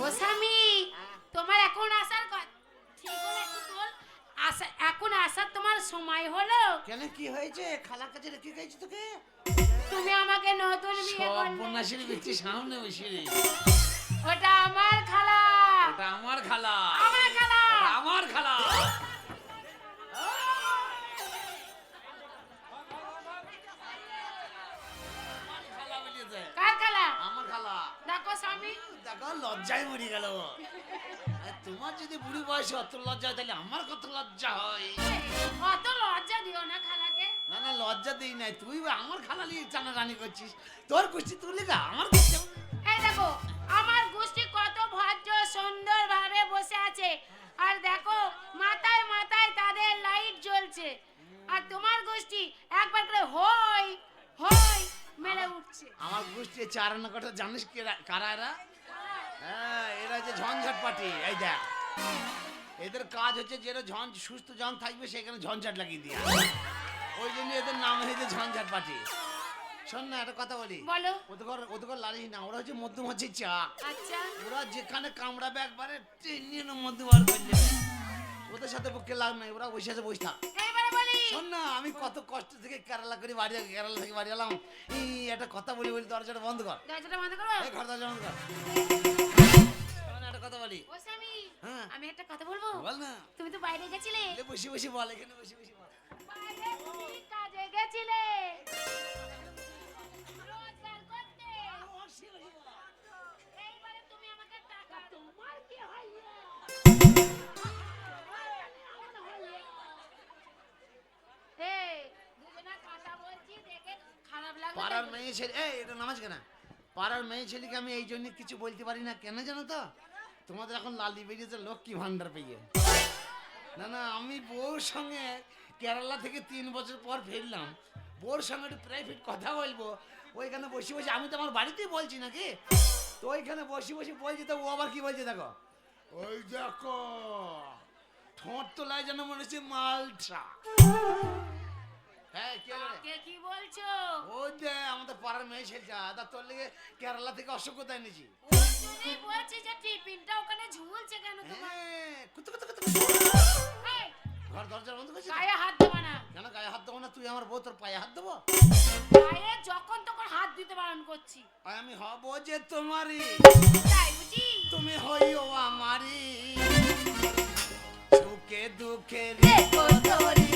ও স্বামী তোমার এখন আসার কথা ঠিক হলো একটু তোল আসা এখন আসার তোমার সময় হলো। কেন কি হয়েছে? খালার কাছে রেখে গেছি তোকে? তুমি আমাকে নতুন বিয়ে করলে। ব্যক্তি সামনে বসে ওটা আমার খালা। ওটা আমার খালা আমার খালা। স্বামী দেখো লজ্জায় মরে গেল তোমার যদি বুড়ি বয়সে অত লজ্জা হয়, তাহলে আমার কত লজ্জা হয়? অত লজ্জা দিও না খালাকে। না না লজ্জা দিই নাই। তুই আমার খালা নিয়ে করছিস। তোর কুস্তি তুলি লেগা আমার এই দেখো আমার গোষ্ঠী কত ভদ্র সুন্দর ভাবে বসে আছে। আর দেখো গোষ্ঠী চার আনা কথা জানিস কি কারা এরা? হ্যাঁ এরা যে ঝঞ্ঝাট পার্টি এই দেখ। এদের কাজ হচ্ছে যেটা ঝঞ্ঝ সুস্থ জন থাকবে সেখানে ঝঞ্ঝাট লাগিয়ে দিয়া ওই জন্য এদের নাম হয়েছে ঝঞ্ঝাট পার্টি। শোন না একটা কথা বলি। বলো। ওদের ওদের লালিস না ওরা হচ্ছে মধ্যম হচ্ছে চা। আচ্ছা। ওরা যেখানে কামড়াবে একবারে টেনে মধ্যে বার করে নেবে ওদের সাথে পক্ষে লাভ নাই ওরা বসে আছে বসে থাক। এইবারে বলি। শোন না আমি কত কষ্ট থেকে কেরালা করে বাড়ি কেরালা থেকে বাড়ি এলাম। এই একটা কথা বলি বলি দরজাটা বন্ধ কর। দরজাটা বন্ধ করো এই ঘর দরজা বন্ধ কর। একটা কথা বলি। ও স্বামী হ্যাঁ। আমি একটা কথা বলব? বল না। তুমি তো বাইরে গেছিলে। বসে বসে বল এখানে বসে বসে মেয়ে ছেলে, এই, এটা নামাজ কেনা? পাড়ার মেয়ে ছেলেকে আমি এই জন্য কিছু বলতে পারি না, কেন জানো তো? তোমাদের এখন লালি বেরিয়েছে লক্ষ্মী ভান্ডার পেয়ে। না না, আমি বউর সঙ্গে কেরালা থেকে তিন বছর পর ফিরলাম। বউর সঙ্গে একটু প্রাইভেট কথা বলব। ওইখানে বসে বসে, আমি তো আমার বাড়িতেই বলছি নাকি? তো ওইখানে বসে বসে বলছি, তো ও আবার কি বলছে দেখো? ওই দেখো, ঠোঁট তোলায় যেন মনে হচ্ছে মালটা। হ্যাঁ কি রে? বলছো? যে আমাদের পাড়ার মেয়ে তা তোর লেগে কেরালা থেকে এনেছি? তুমি বলছি যে টিফিনটা ওখানে ঝুলছে কেন তোমার? হ্যাঁ, কুতু কুতু কুতু। এই, ঘর দরজা বন্ধ করছিস গায়ে হাত দেবা না। কেন গায়ে হাত দেবো না? তুই আমার বউ তোর পায়ে হাত দেবো? গায়ে যখন তখন হাত দিতে বারণ করছি। আর আমি হব যে তোমারই। তাই বুঝি? তুমি হইও আমারই। সুখে দুঃখে দেখো তোরি।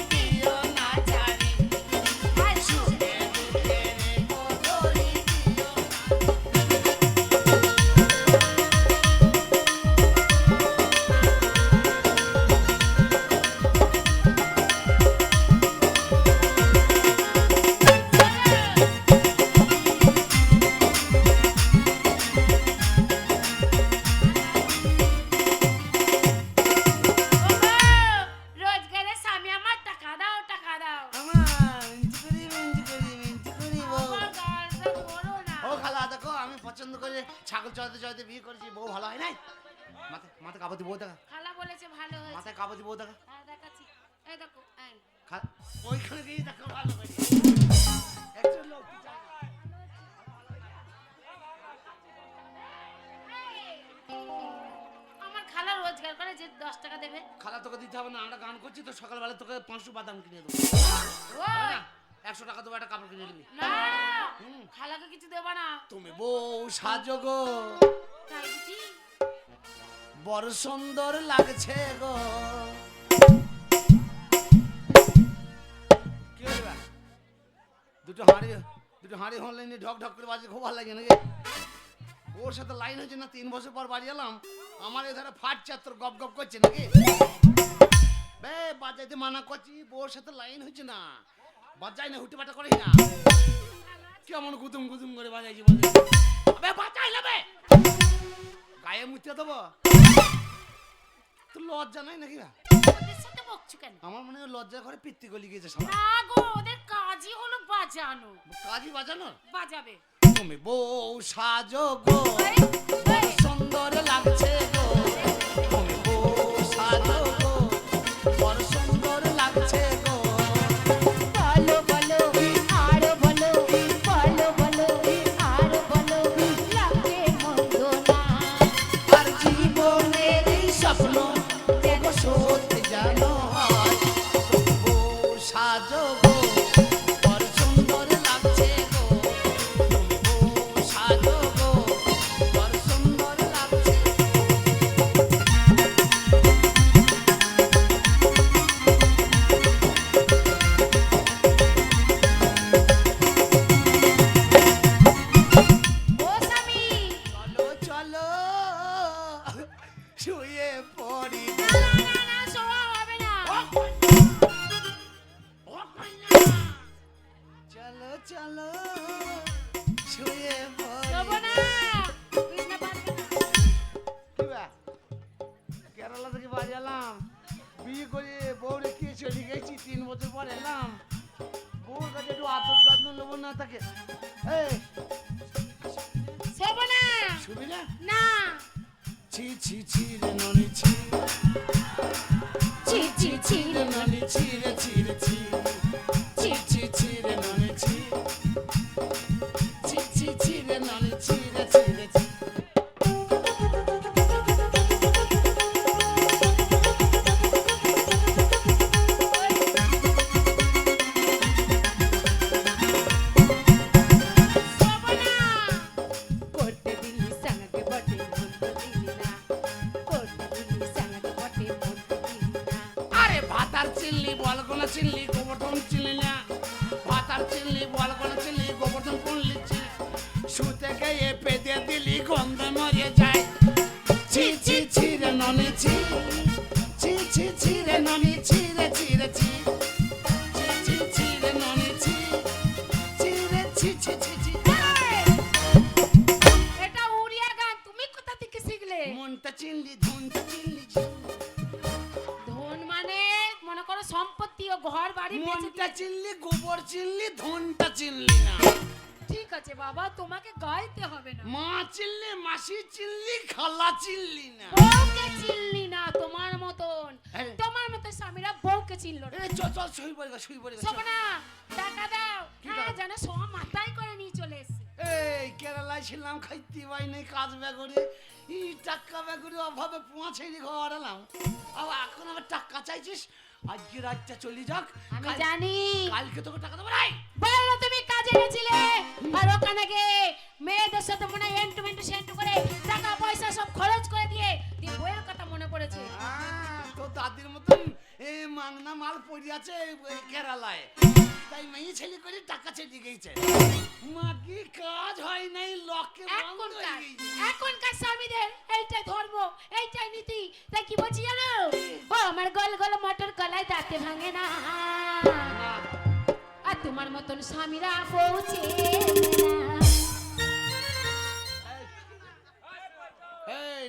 সকালবেলা তোকে পাঁচশো বাদাম কিনে দেবো? একশো টাকা দেবো একটা কাপড় কিনে নিবি। না হুম। খালাকে কিছু দেবা না। তুমি বউ সাজো গো। বড় সুন্দর লাগছে গো। কি দুটো হাঁড়ি দুটো হাঁড়ি হলে ঢক ঢক করে বাজে খুব ভালো লাগে নাকি? ওর সাথে লাইন হয়েছে না তিন বছর পর বাড়ি এলাম। আমার এধারে ফাট চাত্তর গপ গপ করছে নাকি? বে বাজাইতে মানা করছি ওর সাথে লাইন হচ্ছে না। বাজাই না হুটে পাটা করিস না। কেমন গুদুম গুদুম করে বাজাইছি বলে বে বাজাই বে। গায়ে মুতে দেবো। তোর লজ্জা নাই নাকি না আমার মনে হয় লজ্জা করে পিত্তি গলি গিয়েছে সবাই না গো ওদের কাজই হলো বাজানো। কাজই বাজানোর বাজাবে। তুমি বউ সাজো গো। সুন্দর লাগছে গো। তুমি বউ সাজো গো। চলো শুয়ে? কেরালা থেকে বাড়ি এলাম। বিয়ে করে বউ রেখে চলে গেছি তিন বছর পর এলাম। বউর কাছে একটু আদর যত্ন নেব না তাকে। শুবি না? না! ছি ছি ছি রে ননি ছি। ছি ছি ছি রে ননি। ছি রে ছি রে ছি ছি। চিল্লি বল চিল্লি গোবর্ধন চিল্লি না পাতার চিল্লি বল কোন চিল্লি গোবর্ধন খালা চিল্লি না? বউকে চিনলি না তোমার মতন। হ্যাঁ। তোমার মতো স্বামীরা বউকে চিনল না। চল চল শুই শুই পড়ে গা টাকা দাও। হ্যাঁ সোয়া মাথায় করে নিয়ে চলে এই কেরালায় ছিলাম খাইতে পাই নাই কাজ বেগরে। ই টাকা অভাবে পৌঁছে ঘর এলাম। আর এখন আবার টাকা চাইছিস? আজকে রাতটা চলে যাক। আমি জানি। কালকে তোকে টাকা দেবো নাই বলো তুমি কাজে আর ওখানে গিয়ে মেয়েদের সাথে মনে হয় এন্টু মেন্টু সেন্টু করে টাকা পয়সা সব খরচ করে দিয়ে দিয়ে বইয়ের কথা মনে পড়েছে। তোর দাদির মতন এ মাংনা মাল পড়ে আছে কেরালায়। তাই মেয়ে ছেলে করে টাকা চেয়ে গেছে। মাকি কাজ হয় নাই লকে এখনকার এখনকার স্বামীদের এইটাই ধর্ম এইটাই নীতি। তাই কি বলছি জানো? ও আমার গল গল মটর কলাই দাঁতে ভাঙে না। তোমার মতন স্বামীরা পৌঁছে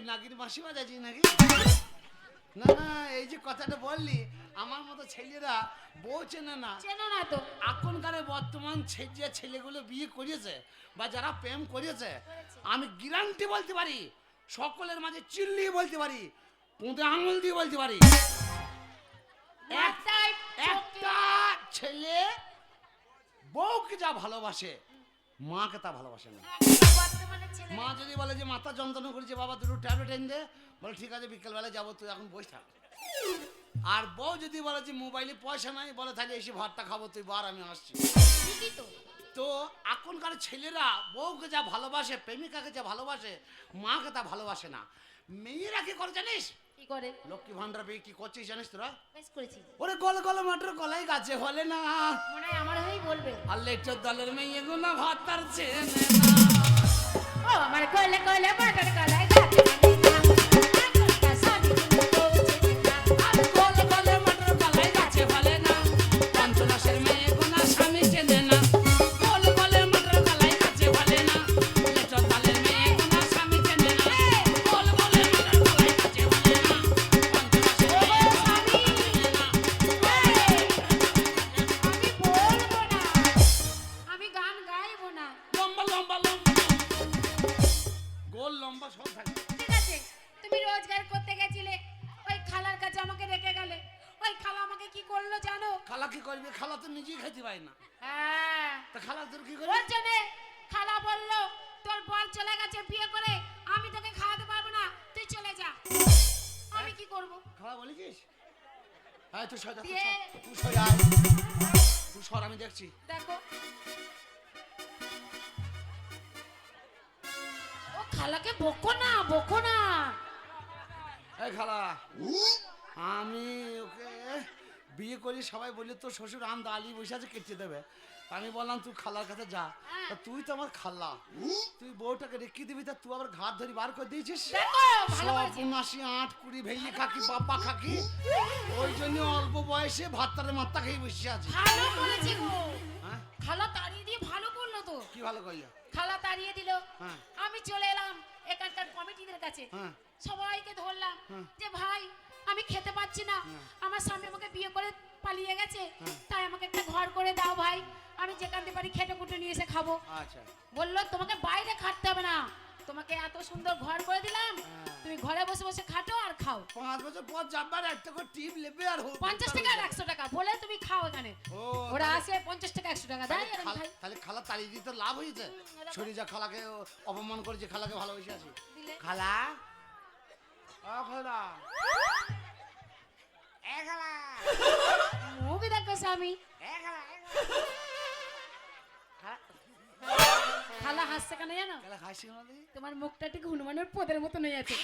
নাগির বাঁশি বাজাচ্ছি নাকি? না না এই যে কথাটা বললি আমার মতো ছেলেরা বউ চেনে না। চেনো না তো। এখনকার বর্তমান যে ছেলেগুলো বিয়ে করেছে বা যারা প্রেম করেছে আমি গ্যারান্টি বলতে পারি সকলের মাঝে চিল্লিয়ে বলতে পারি পুঁতে আঙুল দিয়ে বলতে পারি। এক- একটা ছেলে বউকে যা ভালোবাসে মাকে তা ভালোবাসে না। মা যদি বলে যে মাথা যন্ত্রণা করেছে বাবা দুটো ট্যাবলেট এনে দে। বলে ঠিক আছে বিকেলবেলা যাব তুই এখন বসে থাক। আর বউ যদি বলে যে মোবাইলে পয়সা নাই বলে তাহলে এসে ভাতটা খাব তুই বার আমি আসছি। তো এখনকার ছেলেরা বউকে যা ভালোবাসে প্রেমিকাকে যা ভালোবাসে মাকে তা ভালোবাসে না। মেয়েরা কি করে জানিস? কি করে? লক্ষ্মী ভান্ডার পেয়ে কি করছিস জানিস তোরা? বেশ করেছি। ওরে কল কল মাঠের কলাই গাছে হলে না। মনে হয় আমার হয়েই বলবে। আর লেচর দলের মেয়ে এগুলো ভাত চেনে না। ও আমার কলে কলে মটর কলাই না। লম্বা লম্বা লম্বা। গোল লম্বা সব থাকে। ঠিক আছে তুমি রোজগার করতে গেছিলে ওই খালার কাছে আমাকে রেখে গেলে। ওই খালা আমাকে কি করল জানো? খালা কি করবে? খালা তো নিজেই খাইতে পারে না। হ্যাঁ। তা খালা তোর কি ওর করবে খালা বলল তোর বর চলে গেছে বিয়ে করে আমি তোকে খাওয়াতে পারব না তুই চলে যা। আমি কি হ্যাঁ তুই সর যা, তুই দিয়ে। তুই সর তুই সর আমি দেখছি। দেখো। খালাকে বকো না বকো না। এই খালা আমি ওকে বিয়ে করি সবাই বলি তোর শ্বশুর আম দালি বসে আছে কেটে দেবে। আমি বললাম তুই খালার কাছে যা। হ্যাঁ। তুই তো আমার খাল্লা তুই বউটাকে রেখে দিবি তা তুই আবার ঘাট ধরি বার করে দিয়েছিস? উনাশি আট কুড়ি ভেঙে খাকি বাপ্পা খাকি। ওই জন্য অল্প বয়সে ভাতটারে মাত্তা খেয়ে বসে আছে। ভালো করেছে গো। হ্যাঁ? খালা তাড়িয়ে দিয়ে ভালো করল তো? কি ভালো করল খালা তাড়িয়ে দিল। হ্যাঁ। আমি চলে এলাম এখানকার কমিটিদের কাছে। হ্যাঁ। সবাইকে ধরলাম যে ভাই আমি খেতে পাচ্ছি না। আমার স্বামী আমাকে বিয়ে করে পালিয়ে গেছে। তাই আমাকে একটা ঘর করে দাও ভাই। আমি যেখান থেকে পারি খেটে কুটে নিয়ে এসে খাব। আচ্ছা। বলল তোমাকে বাইরে খাটতে হবে না। তোমাকে এত সুন্দর ঘর করে দিলাম। হ্যাঁ। তুমি ঘরে বসে বসে খাটো আর খাও। পাঁচ বছর পর যাবার একটা করে টিপ নেবে আর হোক পঞ্চাশ টাকা আর একশো টাকা বলে তুমি খাও এখানে। ওরা আসে পঞ্চাশ টাকা একশো টাকা দেয় তাহলে খালা- তাহলে খালা তাড়িয়ে দিতে লাভ হয়েছে। ছড়ি যা খালাকে অপমান করেছে খালাকে ভালোবেসে আছে। খালা? খালা। এ খালা। মুখ দেখো স্বামী। এ খালা এ খালা। খালা হাসছে কেন জানো? খালা খাইছি না দি তোমার মুখটা ঠিক হনুমানের পদের মতো নেই আছে।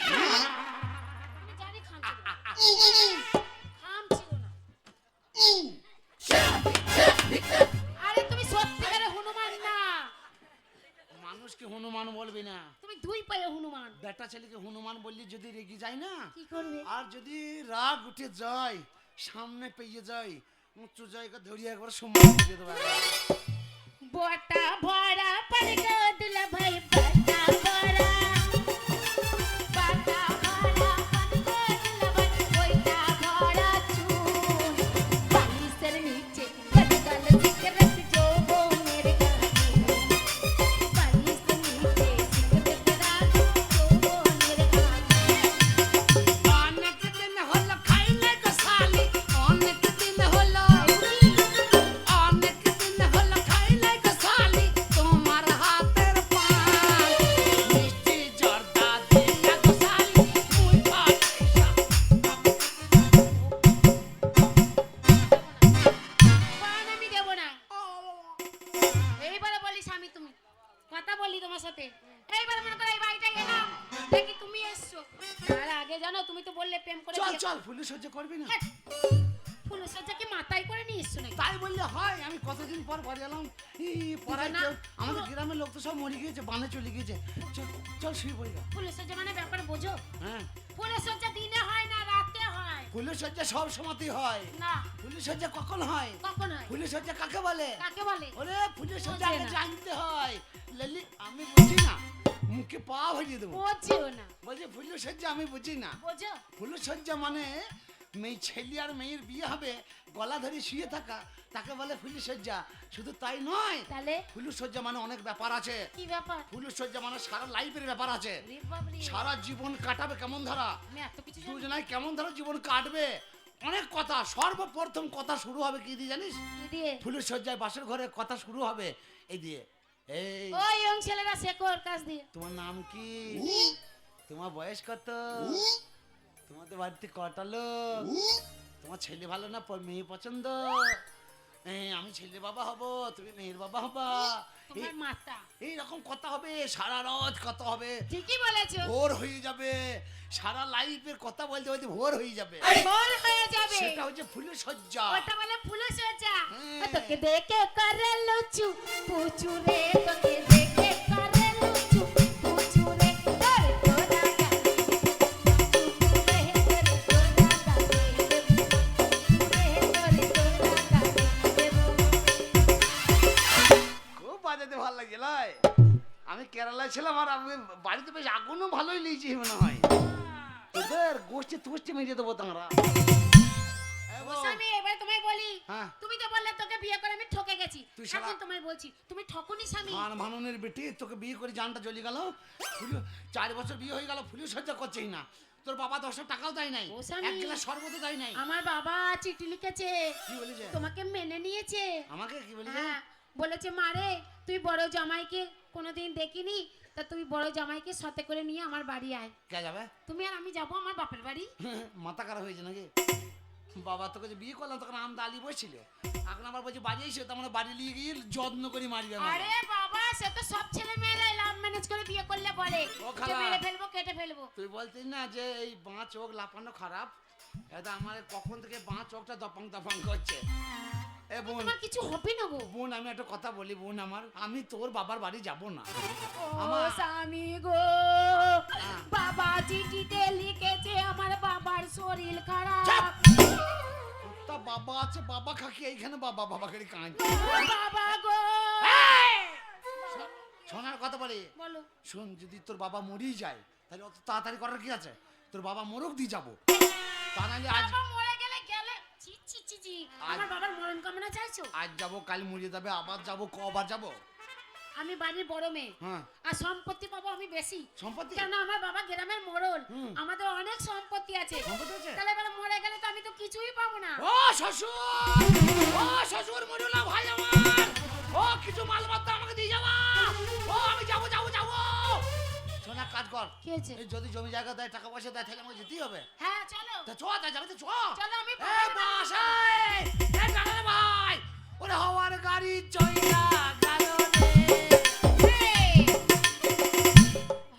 আমি জানি খামছিল খামছিল না। আরে তুমি সত্যিকারে হনুমান না। মানুষকে হনুমান বলবি না। তুমি দুই পায়ে হনুমান। বেটা ছেলেকে হনুমান বললি যদি রেগে যায় না কি করবে? আর যদি রাগ উঠে যায় সামনে পেয়ে যায় উঁচু জায়গা ধরিয়ে একবার সম্মান দিয়ে দেবো। একবার। বটা ভরা ভাই কতদিন পর বাড়ি এলাম? কেউ আমাদের গ্রামের লোক তো সব মরে গিয়েছে বানে চলে গিয়েছে। চল চল শুয়ে পড়ি। ফুলসজ্জা মানে ব্যাপার বোঝো? হ্যাঁ। ফুলসজ্জা দিনে হয় না রাতে হয়। সজ্জা সব সময়তেই হয়। না। সজ্জা কখন হয়? কখন হয়? সজ্জা কাকে বলে? কাকে বলে? ওরে সজ্জা আগে জানতে হয়। লালি আমি বুঝি না। মুখে পা ভরিয়ে দেবো। বোঝেও না। বলছে সজ্জা আমি বুঝি না। বোঝো? সজ্জা মানে মেয়ে ছেলে আর মেয়ের বিয়ে হবে গলা ধরে শুয়ে থাকা তাকে বলে ফুলের সজ্জা শুধু তাই নয় তাহলে? ফুলের সজ্জা মানে অনেক ব্যাপার আছে। কি ব্যাপার? ফুলের সজ্জা মানে সারা লাইফের ব্যাপার আছে। সারা জীবন কাটাবে কেমন ধারা? আমি এত কিছু জানি। দুজনায় কেমন ধারা জীবন কাটবে? অনেক কথা সর্বপ্রথম কথা শুরু হবে কি দিয়ে জানিস? কি দিয়ে? ফুলের সজ্জায় বাসের ঘরে কথা শুরু হবে। এই দিয়ে এই। ওই ইয়ং ছেলেরা শেখর কাজ দিয়ে। তোমার নাম কি? তোমার বয়স কত? তোমাদের বাড়িতে কটা লোক? তোমার ছেলে ভালো না মেয়ে পছন্দ? আমি ছেলে বাবা হব তুমি মেয়ের বাবা হবা। তোমার মাতা এই রকম কথা হবে সারা রাত কথা হবে। ঠিকই বলেছ। ভোর হয়ে যাবে। সারা লাইফের কথা বলতে বলতে ভোর হয়ে যাবে। ভোর হয়ে যাবে। সেটা হচ্ছে ফুলের সজ্জা ওটা বলে ফুলসজ্জা হ্যাঁ। তোকে দেখে করে লুচু পুচু রে তোকে কেরালায় ছিলাম আর আমি বাড়িতে বেশ আগুনও ভালোই লিয়েছি মনে হয়। তোদের গোষ্ঠী তুষ্টি মেরে দেবো তাঁরা। এবার তোমায় বলি হ্যাঁ। তুমি তো বললে তোকে বিয়ে করে আমি ঠকে গেছি। এখন তোমায় বলছি তুমি ঠকুনি স্বামী। মান ভাননের বেটি তোকে বিয়ে করে জানটা জ্বলে গেল। চার বছর বিয়ে হয়ে গেল ফুলি সজ্জা করছেই না। তোর বাবা টাকাও দেয় নাই। ও স্বামী। এক গ্লাস শরবতও দেয় নাই। আমার বাবা চিঠি লিখেছে। কি বলেছে? তোমাকে মেনে নিয়েছে। আমাকে কি বলেছে? হ্যাঁ বলেছে মারে তুই বড় জামাইকে কোনোদিন দেখিনি তা তুমি বড় জামাইকে সাথে করে নিয়ে আমার বাড়ি আয়। কে যাবে? তুমি আর আমি যাব আমার বাপের বাড়ি। মাথা খারাপ হয়েছে নাকি? বাবা তোকে যে বিয়ে করলাম তখন আমদা আলী বসছিল। এখন আবার বলছে বাড়ি এসে তার মানে বাড়ি নিয়ে গিয়ে যত্ন করে আমাকে। আরে বাবা সে তো সব ছেলে মেয়েরাই লাভ ম্যানেজ করে বিয়ে করলে বলে। ও যে খালা। মেরে ফেলব কেটে ফেলব। তুই বলতিস না যে এই বাঁ চোখ লাপানো খারাপ? এটা আমার কখন থেকে বাঁ চোখটা দপাং দপাং করছে। এ বোন তোমার কিছু হবে না গো। বোন আমি একটা কথা বলি বোন আমার। আমি তোর বাবার বাড়ি যাব না। ও আমার- স্বামী গো বাবা চিঠিতে লিখেছে আমার বাবার শরীর খারাপ। তা বাবা আছে বাবা খাকি এইখানে বাবা বাবা করে কাঁদ ও বাবা গো। শোনার কথা বলি। বলো। শোন যদি তোর বাবা মরেই যায় তাহলে অত তাড়াতাড়ি করার কি আছে? তোর বাবা মরুক দিয়ে যাব। তা নাহলে আজ বাবা আজ- আমার বাবার মরণ কামনা চাইছো? আজ যাব কাল মরে যাবে আবার যাব কবার যাব? আমি বাড়ির বড় মেয়ে। হ্যাঁ। আর সম্পত্তি পাবো আমি বেশি। সম্পত্তি? কেন আমার বাবা গ্রামের মোড়ল আমাদের অনেক সম্পত্তি আছে? তাহলে এবার মরে গেলে তো আমি তো কিছুই পাবো না। ও শ্বশুর! এক কাজ কর। কি হয়েছে? এই যদি জমি জায়গা দেয় টাকা পয়সা দেয় তাহলে আমাকে যেতেই হবে। হ্যাঁ চলো। তা চ তা যাবে তো চ চলো আমি ভাই ওরে হওয়ার গাড়ি চইলা গেল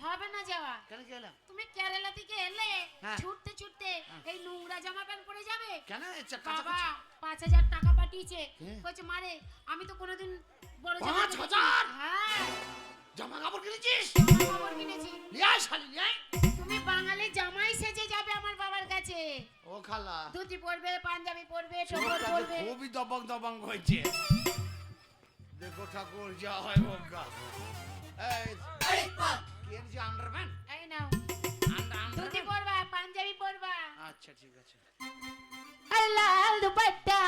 হবে না যাওয়া। কেন কি তুমি কেরালা থেকে এলে হ্যাঁ। ছুটতে ছুটতে এই নোংরা জামা প্যান্ট পরে যাবে? কেন? বাবা পাঁচ হাজার টাকা পাঠিয়েছে। হ্যাঁ। বলছে মারে আমি তো কোনোদিন বড় জামা হ্যাঁ। জামা কাপড় কিনেছিস? কাপড় কিনেছি। আয় শালি আয়। তুমি বাঙালি জামাই সেজে যাবে আমার বাবার কাছে। ও খালা। ধুতি পরবে পাঞ্জাবি পরবে টোপর যে পরবে। খুবই দবং দবং হয়েছে। দেখো ঠাকুর যা হয় হোকা এই এই, কি এনেছি আন্ডারম্যান এই নাও। ধুতি আন্ডারম্যান পরবা পাঞ্জাবি পরবা। আচ্ছা ঠিক আছে। লাল দুপট্টা।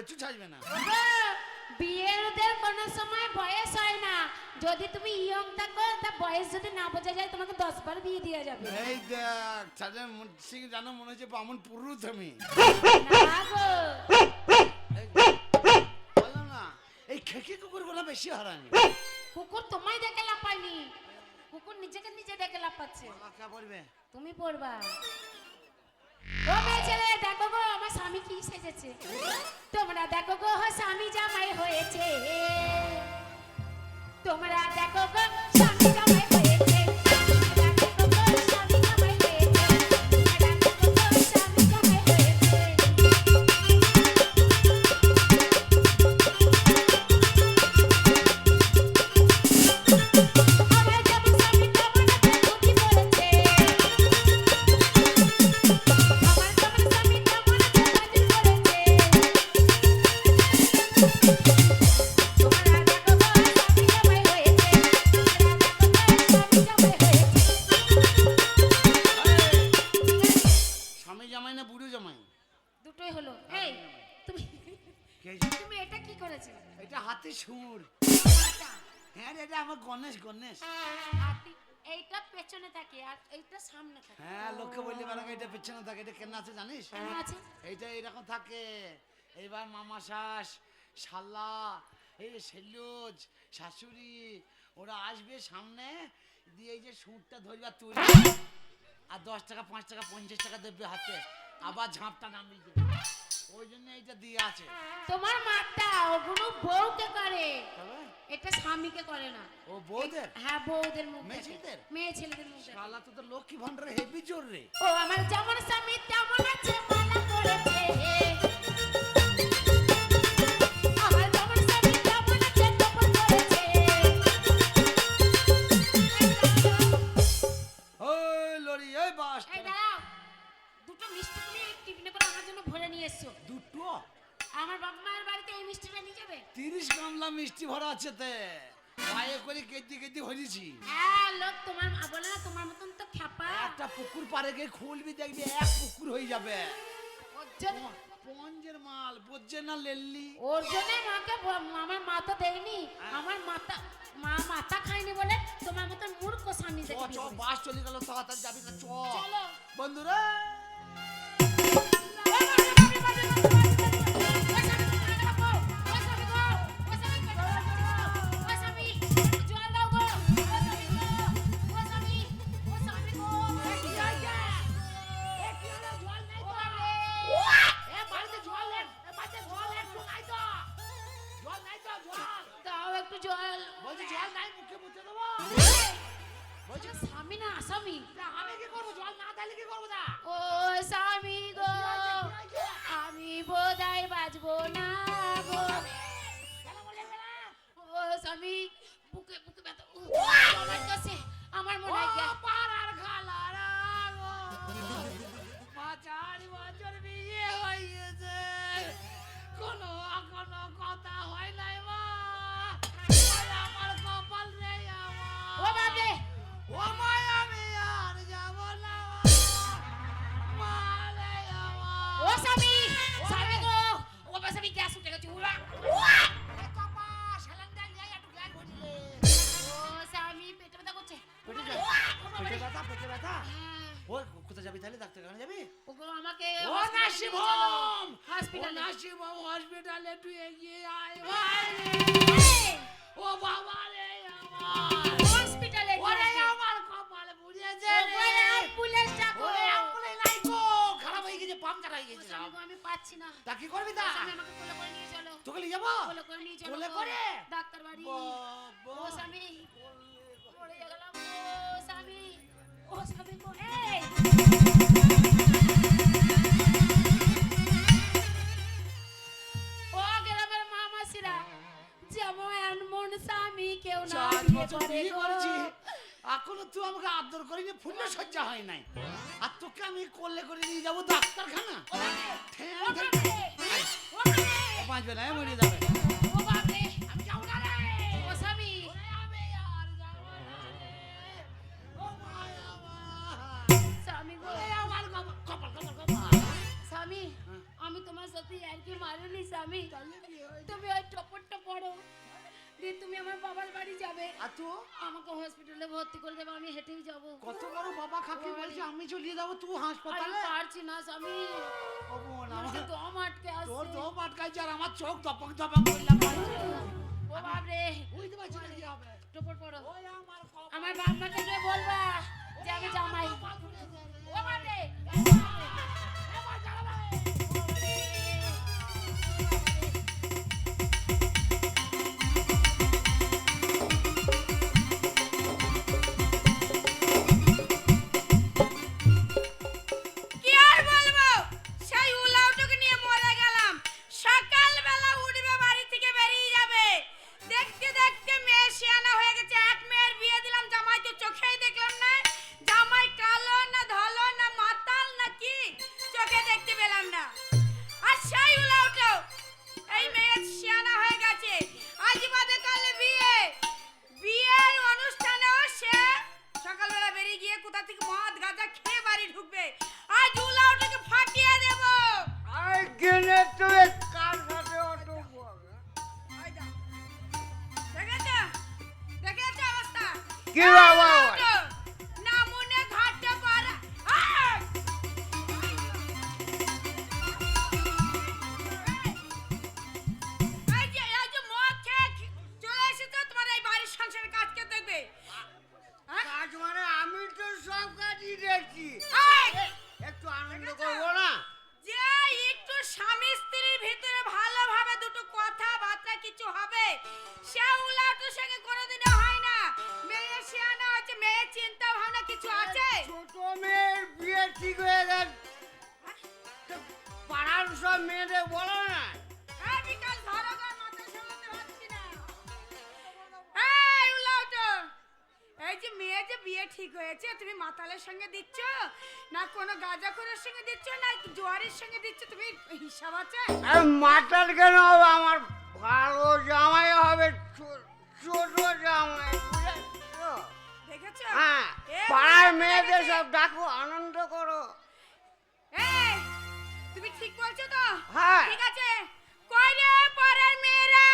পেছু ছাড়বে না। কোনো সময় বয়স হয় না। যদি তুমি ইয়ং থাকো তা বয়স যদি না বোঝা যায় তোমাকে দশ বার বিয়ে দেওয়া যাবে। এই দেখ সিং জানো মনে হচ্ছে বামন পুরুষ আমি না গো। এই, বললাম না এই খেকে কুকুরগুলো বেশি হারানি কুকুর তোমায় দেখে লাপায়নি কুকুর নিজেকে নিজে দেখে লাপাচ্ছে পড়বে তুমি পড়বা। ছেলে, দেখো গো, আমার স্বামী কি সেজেছে? তোমরা দেখো গো, স্বামী জামাই হয়েছে। তোমরা দেখো গো, স্বামী না বুড়ো জামাই? দুটোই হলো। এই তুমি কে হয়েছে? তুমি এটা কি করেছ এটা হাতে সুর হ্যাঁ রে এটা আমার গণেশ গণেশ। এইটা পেছনে থাকে আর এইটা সামনে থাকে। হ্যাঁ লোককে বললি বেলা এটা পেছনে থাকে এটা কেন আছে জানিস? আছে? এইটা এরকম থাকে। এইবার মামা শাস শাল্লা এই সেলুজ শাশুড়ি ওরা আসবে সামনে দিয়ে এই যে সুরটা ধরবা তুই আর দশ টাকা পাঁচ টাকা পঞ্চাশ টাকা দেবে হাতে। আবার ঝাঁপটা নামিয়ে দেবে ওই জন্য এইটা দিয়ে আছে। তোমার মারটা ওগুলো বউকে করে। এটা স্বামীকে করে না। ও বউদের? হ্যাঁ বউদের মুখে মেয়ে ছেলেদের মেয়ে ছেলেদের মুখে শালা তো লক্ষ্মী ভান্ডারে হেভি জোর রে। ও আমার যেমন স্বামী তেমন আছে মালা করেছে। খুলছি হ্যাঁ, একটা পুকুর পারে গিয়ে খুলবি দেখবি এক পুকুর হয়ে যাবে। পঞ্জের মাল বজ্জে না লেললি? ওর জন্য মাকে আমার মাথা তো দেয়নি। হ্যাঁ। আমার মাথা মা মাথা খায়নি বলে তোমার মতন মূর্খ স্বামী দেখবি বাস চলে গেল তাড়াতাড়ি যাবি না চল। বন্ধুরা আব্দুল করিমে ফুলে সজ্জা হয় নাই। আর তোকে আমি করলে করে নিয়ে যাব ডাক্তারখানা। পাঁচ বেলায় মরে যাবে। হ্যাঁ। আমি তোমার সাথে আর কি মারিনি স্বামী। তুমি ওই টপটটা পড়ো তুমি আমার বাবার বাড়ি যাবে আর তো আমাকে হসপিটালে ভর্তি করে দেবে আমি হেঁটেই যাব কত বড় বাবা খাকে বলছে আমি চলিয়ে যাব তুই হাসপাতালে আমি পারছি না স্বামী ওগো না আমার দম আটকে আসছে তোর দম আটকাই আর আমার চোখ দপক দপক করলাম ও বাপ রে বুঝতে পারছি না কি হবে টপর পড়ো আমার বাপ মাকে বলবা যে আমি জামাই ও বাপ রে সঙ্গে কোনোদিনও হয় না। মেয়ে শিয়ানা হচ্ছে মেয়ের চিন্তা ভাবনা কিছু আছে? ছোট মেয়ের বিয়ে ঠিক হয়ে গেছে পাড়ার সব মেয়েদের বলো না। এই যে মেয়ে যে বিয়ে ঠিক হয়েছে তুমি মাতালের সঙ্গে দিচ্ছ? না কোনো গাঁজাখোরের সঙ্গে দিচ্ছ? না জোয়ারের সঙ্গে দিচ্ছ? তুমি হিসাব আছে? মাতাল কেন হবে? আমার ভালো জামাই হবে। ছোট জামাই বুঝেছ দেখেছ? হ্যাঁ পাড়ার মেয়েদের সব ডাকো আনন্দ করো। এই তুমি ঠিক বলছো তো? হ্যাঁ। ঠিক আছে? কয় রে পাড়ার মেয়েরা?